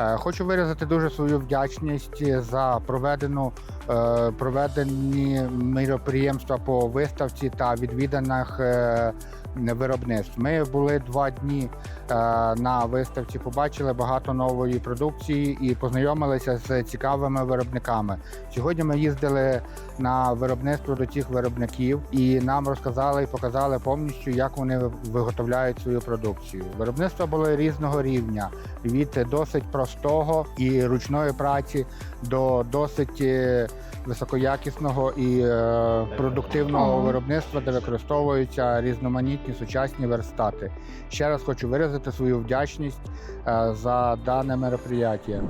Е, Хочу виразити дуже свою вдячність за проведену е, проведені міроприємства по виставці та відвіданих е, виробництв. Ми були два дні на виставці, побачили багато нової продукції і познайомилися з цікавими виробниками. Сьогодні ми їздили на виробництво до цих виробників і нам розказали і показали повністю, як вони виготовляють свою продукцію. Виробництва були різного рівня від досить простого і ручної праці до досить е, високоякісного і е, продуктивного виробництва, де використовуються різноманітні сучасні верстати. Ще раз хочу виразити свою вдячність е, за дане мероприятие.